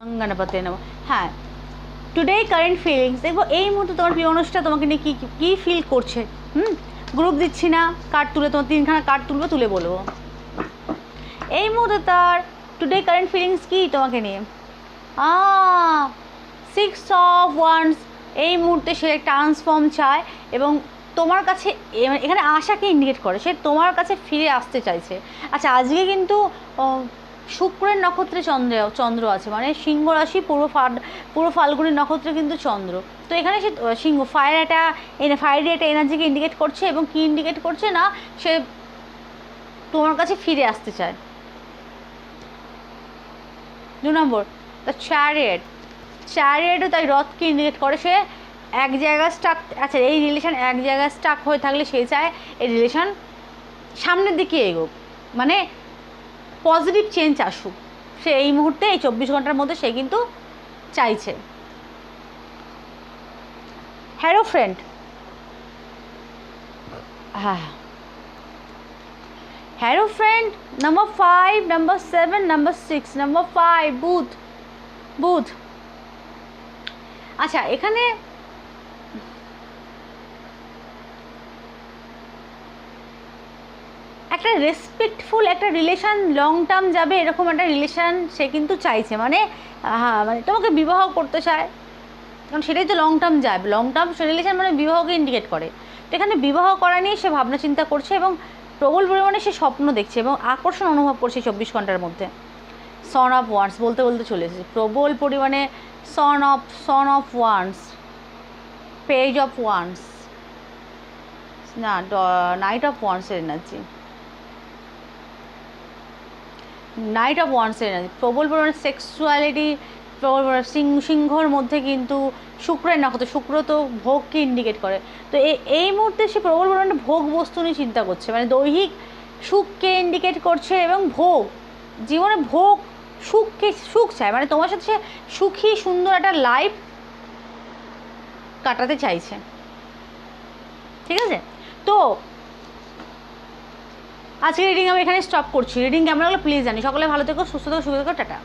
গণপতি নেব হ্যাঁ today current feelings দেখব এই মুহূর্তে তোমার প্রিয় মানুষটা তোমাকে নিয়ে কী কী ফিল করছে? হুম? গ্রুপ দিচ্ছি না কার্ড তুলে তোমার তিনখানা কার্ড তুলবে, তুলে বলব। এই মুহূর্তে তার টুডে কারেন্ট ফিলিংস কী তোমাকে নিয়ে? আ সিক্স অফ ওয়ান্স এই মুহূর্তে সে ট্রান্সফর্ম চায় এবং তোমার কাছে মানে এখানে আশাকে ইন্ডিকেট করে, সে তোমার কাছে ফিরে আসতে চাইছে। আচ্ছা আজকে কিন্তু শুক্রের নক্ষত্রে চন্দ্র চন্দ্র আছে মানে সিংহ রাশি, পুরো ফাল পুরো ফাল্গুনের নক্ষত্রে কিন্তু চন্দ্র। তো এখানে সে সিংহ ফায়ার একটা ফায়ারি একটা এনার্জিকে ইন্ডিকেট করছে এবং কি ইন্ডিকেট করছে না, সে তোমার কাছে ফিরে আসতে চায়। দু নম্বর দ্য চ্যারিয়েট চ্যারিয়েটও তাই রথকে ইন্ডিকেট করে, সে এক জায়গায় স্টাক আচ্ছা এই রিলেশন এক জায়গায় স্টাক হয়ে থাকলে সে চায়, এই রিলেশন সামনের দিকে এগোক। মানে পজিটিভ চেঞ্জ আসুক। সে এই মুহূর্তে, এই চব্বিশ ঘণ্টার মধ্যে সে কিন্তু চাইছে। হ্যারো ফ্রেন্ড হ্যাঁ। Harrow friend number five number seven number six number five booth booth আচ্ছা এখানে একটা রেসপেক্টফুল একটা রিলেশান লং টার্ম যাবে, এরকম একটা রিলেশান সে কিন্তু চাইছে। মানে হ্যাঁ মানে তোমাকে বিবাহ করতে চায়। কারণ সেটাই তো লং টার্ম যায় লং টার্ম সে রিলেশান মানে বিবাহকে ইন্ডিকেট করে। তো এখানে বিবাহ করা নিয়ে সে ভাবনা চিন্তা করছে এবং প্রবল পরিমাণে সে স্বপ্ন দেখছে এবং আকর্ষণ অনুভব করছে চব্বিশ ঘণ্টার মধ্যে। সন অফ ওয়ান্স বলতে বলতে চলে এসেছে। প্রবল পরিমাণে son of son of wands page of wands না নাইট অফ ওয়ান্সের এনার্জি নাইট অফ ওয়ান্সের এনার্জি প্রবল পরিমাণে সেক্সুয়ালিটি প্রবল সিংহর মধ্যে কিন্তু শুক্রের নক্ষত্র, শুক্র তো ভোগকে ইন্ডিকেট করে। তো এই মুহূর্তে সে প্রবল পরিমাণে ভোগ বস্তু নিয়ে চিন্তা করছে। মানে দৈহিক সুখকে ইন্ডিকেট করছে এবং ভোগ, জীবনে ভোগ সুখকে সুখ চায়। মানে তোমার সাথে সে সুখী, সুন্দর একটা লাইফ কাটাতে চাইছে। ঠিক আছে? তো আজকে রিডিং আমি এখানে স্টপ করছি। রিডিং কেমন লাগল প্লিজ জানি। সকলে ভালো থেকো, সুস্থ থেকো সুস্থ থেকো, টাটা।